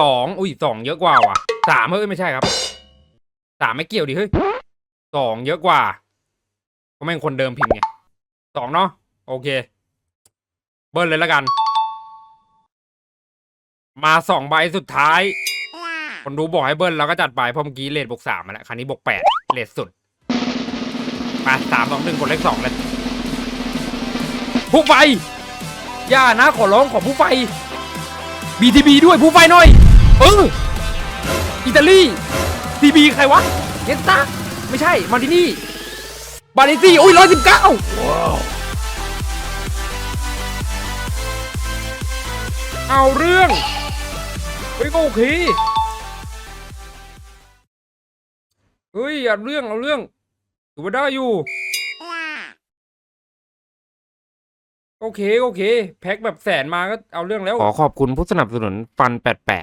สองอุ้ยสองเยอะกว่าว่ะสามเฮ้ยไม่ใช่ครับสามไม่เกี่ยวดิเฮ้ยสองเยอะกว่าเพราะแม่งคนเดิมพิมพ์ไงสองเนาะโอเค เบิ้ลเลยแล้วกัน มาสองใบสุดท้าย คนดูบอกให้เบิ้ลเราก็จัดไปเพราะเมื่อกี้เลทบวกสามมาแล้วครั้นี้บวกแปดเลทสุดมาสามสองหนึ่งกดเลขสองเลยผู้ไฟอย่านะขอร้องขอผู้ไฟ BTB ด้วยผู้ไฟหน่อย เออ อิตาลี TB ใครวะเนสตาไม่ใช่ มาที่นี่ บาลิซี่ อุ้ยร้อยสิบเก้าเอาเรื่อง เฮ้ยก็โอเคเฮ้ยเอาเรื่อง เอาเรื่องถือว่าได้อยู่ โอเคโอเค แพ็คแบบแสนมาก็เอาเรื่องแล้ว ขอขอบคุณผู้สนับสนุนฟันแปดแปด